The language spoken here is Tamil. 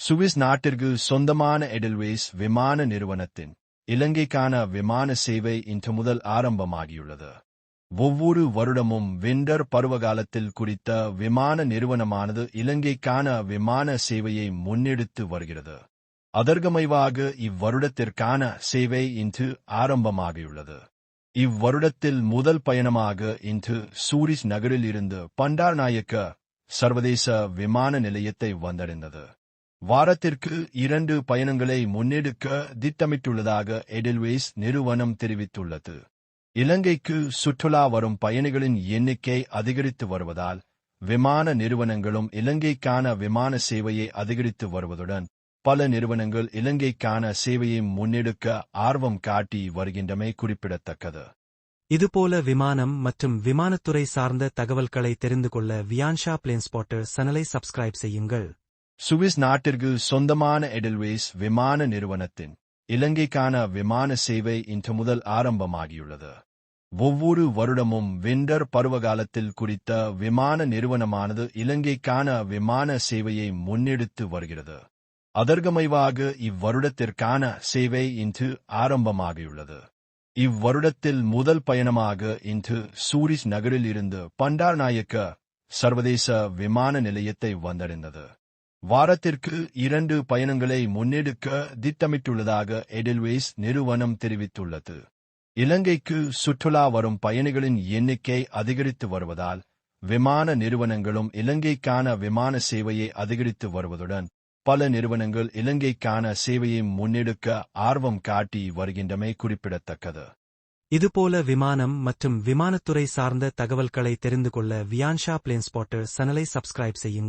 சுவிஸ் நாட்டிற்கு சொந்தமான எடில்வேஸ் விமான நிறுவனத்தின் இலங்கைக்கான விமான சேவை இன்று முதல் ஆரம்பமாகியுள்ளது. ஒவ்வொரு வருடமும் விண்டர் பருவகாலத்தில் குறித்த விமான நிறுவனமானது இலங்கைக்கான விமான சேவையை முன்னெடுத்து வருகிறது. அதற்கமைவாக இவ்வருடத்திற்கான சேவை இன்று ஆரம்பமாகியுள்ளது. இவ்வருடத்தில் முதல் பயணமாக இன்று சூரிஸ் நகரில் இருந்து பண்டார் நாயக்க சர்வதேச விமான நிலையத்தை வந்தடைந்தது. வாரத்திற்கு இரண்டு பயணங்களை முன்னெடுக்க திட்டமிட்டுள்ளதாக எடில்வேஸ் நிறுவனம் தெரிவித்துள்ளது. இலங்கைக்கு சுற்றுலா வரும் பயணிகளின் எண்ணிக்கை அதிகரித்து வருவதால் விமான நிறுவனங்களும் இலங்கைக்கான விமான சேவையை அதிகரித்து வருவதுடன் பல நிறுவனங்கள் இலங்கைக்கான சேவையை முன்னெடுக்க ஆர்வம் காட்டி வருகின்றமை குறிப்பிடத்தக்கது. இதுபோல விமானம் மற்றும் விமானத்துறை சார்ந்த தகவல்களை தெரிந்து கொள்ள வியான்ஷா பிளேன் ஸ்பாட்டர் சப்ஸ்கிரைப் செய்யுங்கள். சுவிஸ் நாட்டிற்கு சொந்தமான எடல்வேஸ் விமான நிறுவனத்தின் இலங்கைக்கான விமான சேவை இன்று முதல் ஆரம்பமாகியுள்ளது. ஒவ்வொரு வருடமும் விண்டர் பருவகாலத்தில் குறித்த விமான நிறுவனமானது இலங்கைக்கான விமான சேவையை முன்னெடுத்து வருகிறது. அதற்கமைவாக இவ்வருடத்திற்கான சேவை இன்று ஆரம்பமாகியுள்ளது. இவ்வருடத்தில் முதல் பயணமாக இன்று சூரிஸ் நகரில் இருந்து பண்டார் நாயக்க சர்வதேச விமான நிலையத்தை வந்தடைந்தது. வாரத்திற்கு இரண்டு பயணங்களை முன்னெடுக்க திட்டமிட்டுள்ளதாக எடில்வேஸ் நிறுவனம் தெரிவித்துள்ளது. இலங்கைக்கு சுற்றுலா வரும் பயணிகளின் எண்ணிக்கை அதிகரித்து வருவதால் விமான நிறுவனங்களும் இலங்கைக்கான விமான சேவையை அதிகரித்து வருவதுடன் பல நிறுவனங்கள் இலங்கைக்கான சேவையை முன்னெடுக்க ஆர்வம் காட்டி வருகின்றமை குறிப்பிடத்தக்கது. இதுபோல விமானம் மற்றும் விமானத்துறை சார்ந்த தகவல்களை தெரிந்து கொள்ள வியான்ஷா பிளேன் ஸ்பாட்டர் சனலை சப்ஸ்கிரைப் செய்யுங்கள்.